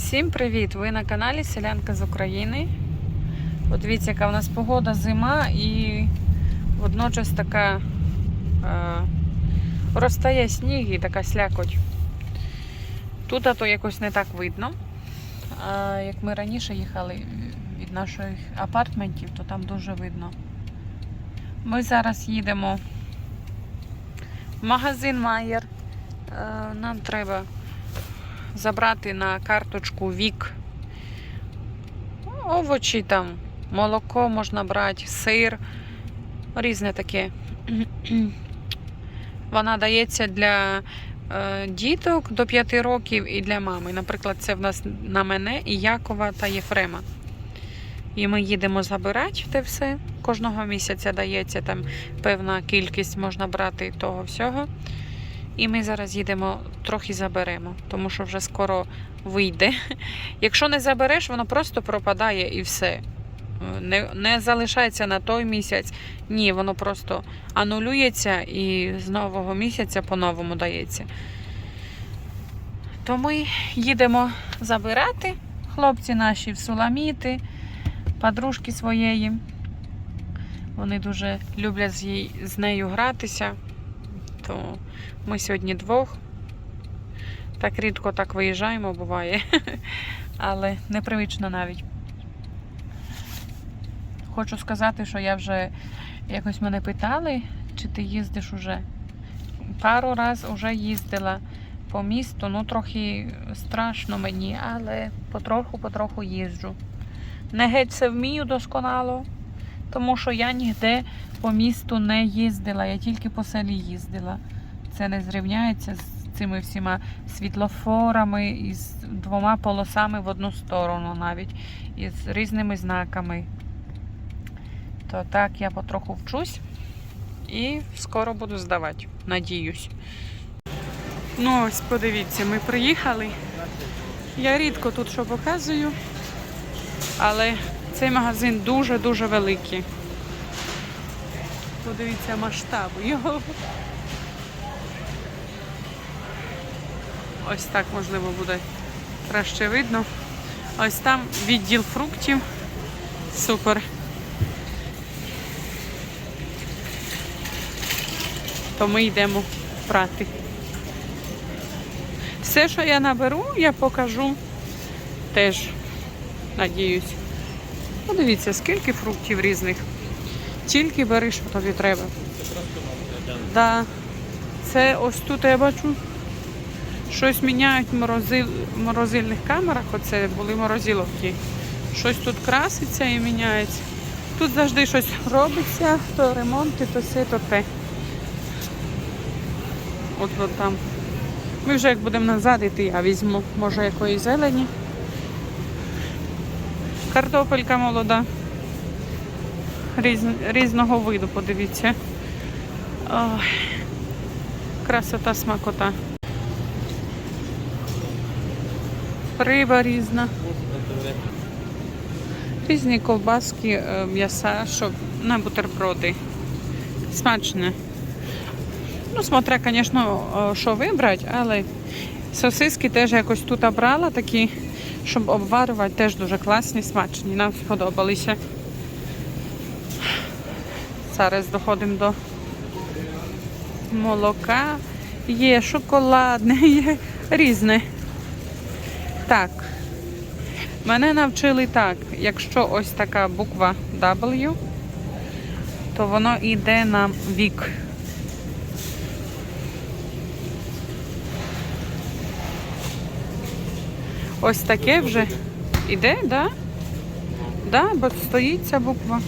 Всім привіт! Ви на каналі Селянка з України. От дивіться, яка у нас погода зима і водночас така е, розтає сніг і така слякоть. Тут а то якось не так видно. А як ми раніше їхали від наших апартментів, то там дуже видно. Ми зараз їдемо в магазин Майер. Е, Нам треба забрати на карточку вік. Овочі там, молоко можна брати, сир, різне таке. Вона дається для е, діток до 5 років і для мами. Наприклад, це в нас на мене і Якова та Єфрема. І ми їдемо забирати те все. Кожного місяця дається там певна кількість можна брати того всього. І ми зараз їдемо, трохи заберемо, тому що вже скоро вийде. Якщо не забереш, воно просто пропадає і все. Не, не залишається на той місяць. Ні, воно просто анулюється і з нового місяця по-новому дається. То ми їдемо забирати. Хлопці наші в суламіти, подружки своєї. Вони дуже люблять з, нею гратися. То ми сьогодні двох. Так рідко так виїжджаємо, буває. Але непривично навіть. Хочу сказати, що я вже якось мене питали, чи ти їздиш уже. Пару раз вже їздила по місту, ну трохи страшно мені, але потроху-потроху їжджу. Не геть все вмію досконало, тому що я ніде по місту не їздила, я тільки по селі їздила. Це не зрівняється з цими всіма світлофорами і з двома полосами в одну сторону навіть, і з різними знаками. То так я потроху вчусь і скоро буду здавати, надіюсь. Ну ось подивіться, ми приїхали. Я рідко тут що показую, але цей магазин дуже-дуже великий. Подивіться масштабу його. Ось так, можливо, буде краще видно. Ось там відділ фруктів. Супер. То ми йдемо брати. Все, що я наберу, я покажу теж, надіюсь. Подивіться, скільки фруктів різних. Тільки бери, що тобі треба. Да. Це ось тут я бачу. Щось міняють в морозил... морозильних камерах. Оце були морозиловки. Щось тут краситься і міняється. Тут завжди щось робиться, то ремонти, то все, то те. От, от там. Ми вже як будемо назад іти, я візьму, може, якої зелені. Картопелька молода. Різ... Різного виду, подивіться. Ой. Красота смакота. Риба різна. Різні ковбаски, е, м'яса, щоб на бутерброди. Смачне. Ну, смотря, звісно, що вибрати, але сосиски теж якось тут обрала такі, щоб обварювати, теж дуже класні, смачні. Нам сподобалися. Зараз доходимо до молока. Є шоколадне, є різне. Так. Мене навчили так, якщо ось така буква W, то воно йде на вік. Ось таке вже іде, так? Да? Да, бо стоїть ця буква.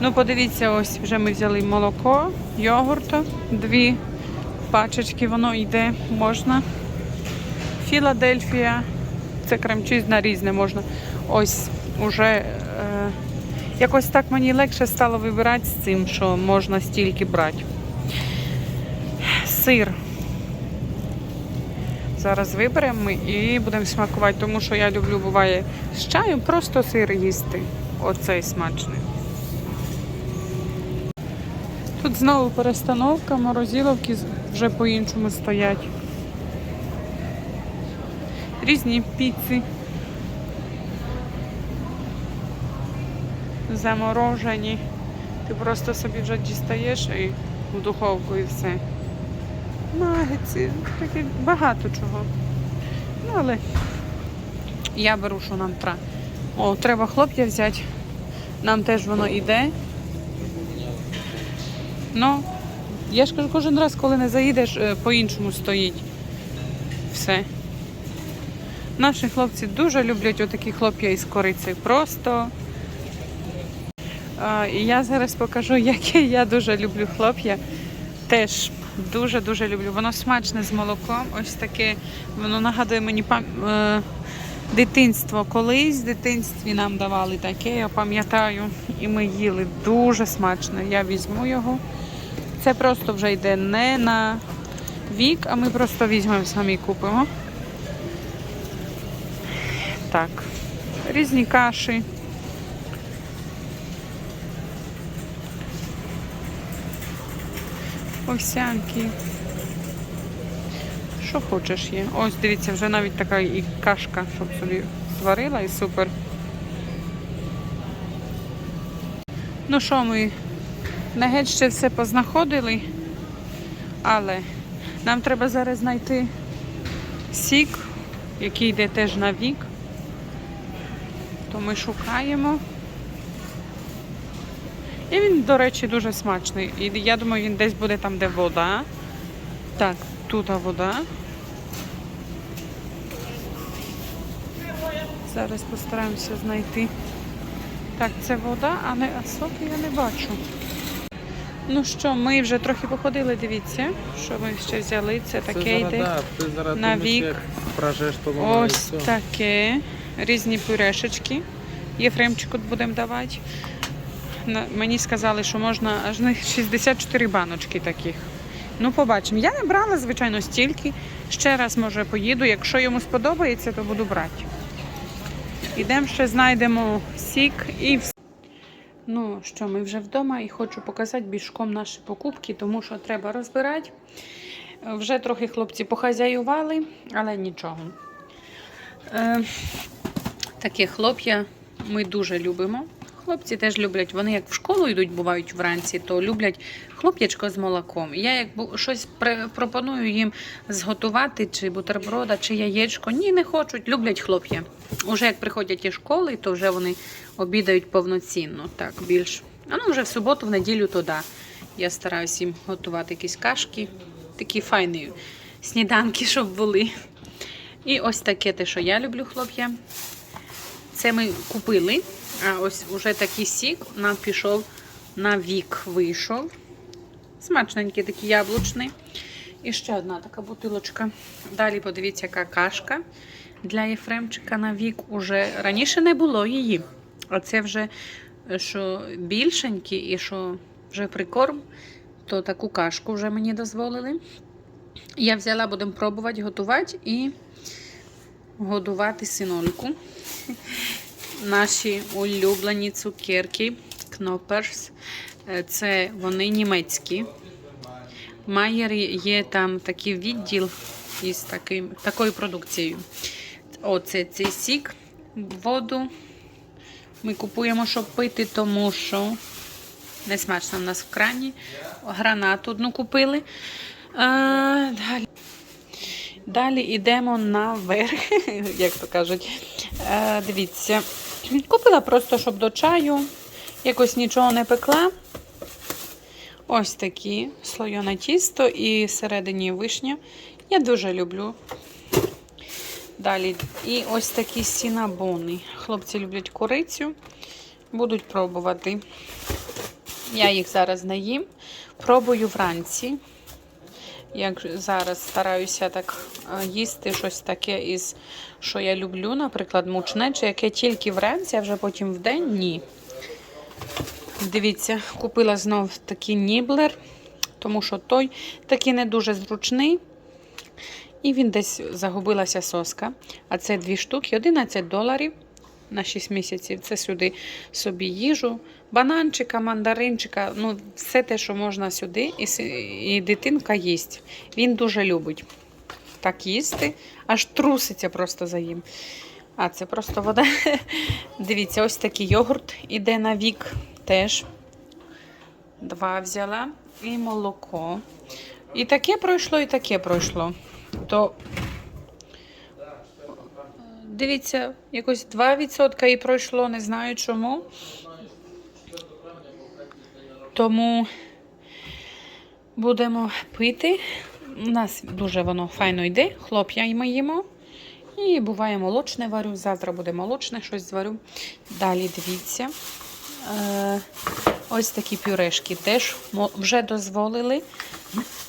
Ну, подивіться, ось вже ми взяли молоко, йогурт, дві пачечки, воно йде, можна. Філадельфія, це кремчизна різне можна. Ось уже е, якось так мені легше стало вибирати з цим, що можна стільки брати. Сир. Зараз виберемо і будемо смакувати, тому що я люблю, буває, з чаєм просто сир їсти. Оцей смачний. Тут знову перестановка, морозиловки вже по-іншому стоять. різні піци. Заморожені. Ти просто собі вже дістаєш і в духовку і все. Нагетси, таке багато чого. Ну, але я беру, що нам треба. О, треба хлоп'я взяти. Нам теж воно йде. Ну, я ж кажу, кожен раз, коли не заїдеш, е, по-іншому стоїть. Все. Наші хлопці дуже люблять отакі хлоп'я із корицею. Просто. І я зараз покажу, яке я дуже люблю хлоп'я. Теж дуже-дуже люблю. Воно смачне з молоком. Ось таке, воно нагадує мені пам- е, дитинство. Колись в дитинстві нам давали таке, я пам'ятаю. І ми їли дуже смачно. Я візьму його. Це просто вже йде не на вік, а ми просто візьмемо самі купимо. Так, різні каші. Овсянки. Що хочеш є. Ось дивіться, вже навіть така і кашка, щоб собі зварила і супер. Ну що, ми на геть ще все познаходили, але нам треба зараз знайти сік, який йде теж на вік. То ми шукаємо. І він, до речі, дуже смачний. І я думаю, він десь буде там, де вода. Так, тут вода. Зараз постараємося знайти. Так, це вода, а не а соки я не бачу. Ну що, ми вже трохи походили, дивіться, що ми ще взяли. Це таке йде. на вік. Ось таке. Різні пюрешечки. Єфремчику будемо давати. Мені сказали, що можна аж на 64 баночки таких. Ну, побачимо. Я не брала, звичайно, стільки. Ще раз, може, поїду. Якщо йому сподобається, то буду брати. Ідемо ще знайдемо сік і все. Ну що, ми вже вдома і хочу показати бішком наші покупки, тому що треба розбирати. Вже трохи хлопці похазяювали, але нічого. Е, таке хлоп'я ми дуже любимо. Хлопці теж люблять, вони як в школу йдуть, бувають вранці, то люблять хлоп'ячко з молоком. Я як щось пропоную їм зготувати, чи бутерброда, чи яєчко. Ні, не хочуть, люблять хлоп'я. Уже як приходять із школи, то вже вони обідають повноцінно. Так, більш. А ну вже в суботу, в неділю то да. Я стараюсь їм готувати якісь кашки, такі файні сніданки, щоб були. І ось таке те, що я люблю хлоп'я. Це ми купили. А ось уже такий сік нам пішов на вік вийшов. Смачненький такий яблучний. І ще одна така бутилочка. Далі подивіться, яка кашка для Єфремчика на вік. Уже раніше не було її. А це вже е, що більшенькі і що вже прикорм, то таку кашку вже мені дозволили. Я взяла, будемо пробувати готувати і годувати синольку. Наші улюблені цукерки Кноперс. Е, Це вони німецькі. Майер є там такий відділ із таким, такою продукцією. Оце цей сік, воду. Ми купуємо, щоб пити, тому що не смачно в нас в крані. Гранату одну купили. А, далі. Далі йдемо наверх, як то кажуть. Е, дивіться, купила просто, щоб до чаю. Якось нічого не пекла. Ось такі слоєне тісто і всередині вишня. Я дуже люблю. Далі. І ось такі сінабони. Хлопці люблять курицю. Будуть пробувати. Я їх зараз не їм. Пробую вранці. Як зараз стараюся так е, їсти щось таке, із, що я люблю, наприклад, мучне, чи яке тільки вранці, а вже потім в день ні. Дивіться, купила знов такий ніблер, тому що той такий не дуже зручний. І він десь загубилася соска. А це дві штуки, 11 доларів на 6 місяців. Це сюди собі їжу, бананчика, мандаринчика, ну все те, що можна сюди, і, і дитинка їсть. Він дуже любить. так їсти, аж труситься просто за їм. А це просто вода. Дивіться, ось такий йогурт іде на вік теж. Два взяла. І молоко. І таке пройшло, і таке пройшло. То дивіться, якось 2% і пройшло, не знаю чому. Тому будемо пити. У нас дуже воно файно йде. Хлоп'я ми їмо. І буває молочне варю. Завтра буде молочне, щось зварю. Далі дивіться. Е, ось такі пюрешки теж вже дозволили.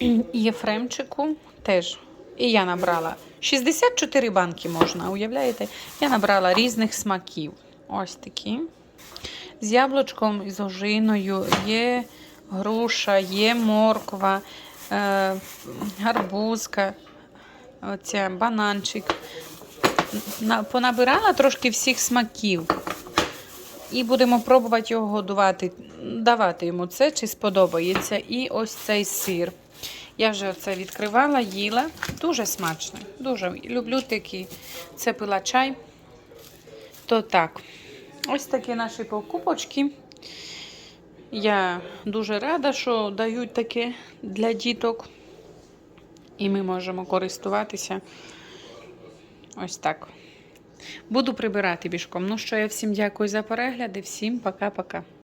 Єфремчику теж. І я набрала 64 банки можна, уявляєте? Я набрала різних смаків. Ось такі. З яблучком і з ожиною, є груша, є морква, е, гарбузка, оця, бананчик. На, понабирала трошки всіх смаків. І будемо пробувати його годувати, давати йому це, чи сподобається. І ось цей сир. Я вже це відкривала, їла. Дуже смачно. Дуже люблю такі. Це пила чай. То так. Ось такі наші покупочки. Я дуже рада, що дають таке для діток. І ми можемо користуватися. Ось так. Буду прибирати бішком. Ну що, я всім дякую за перегляди. Всім пока-пока.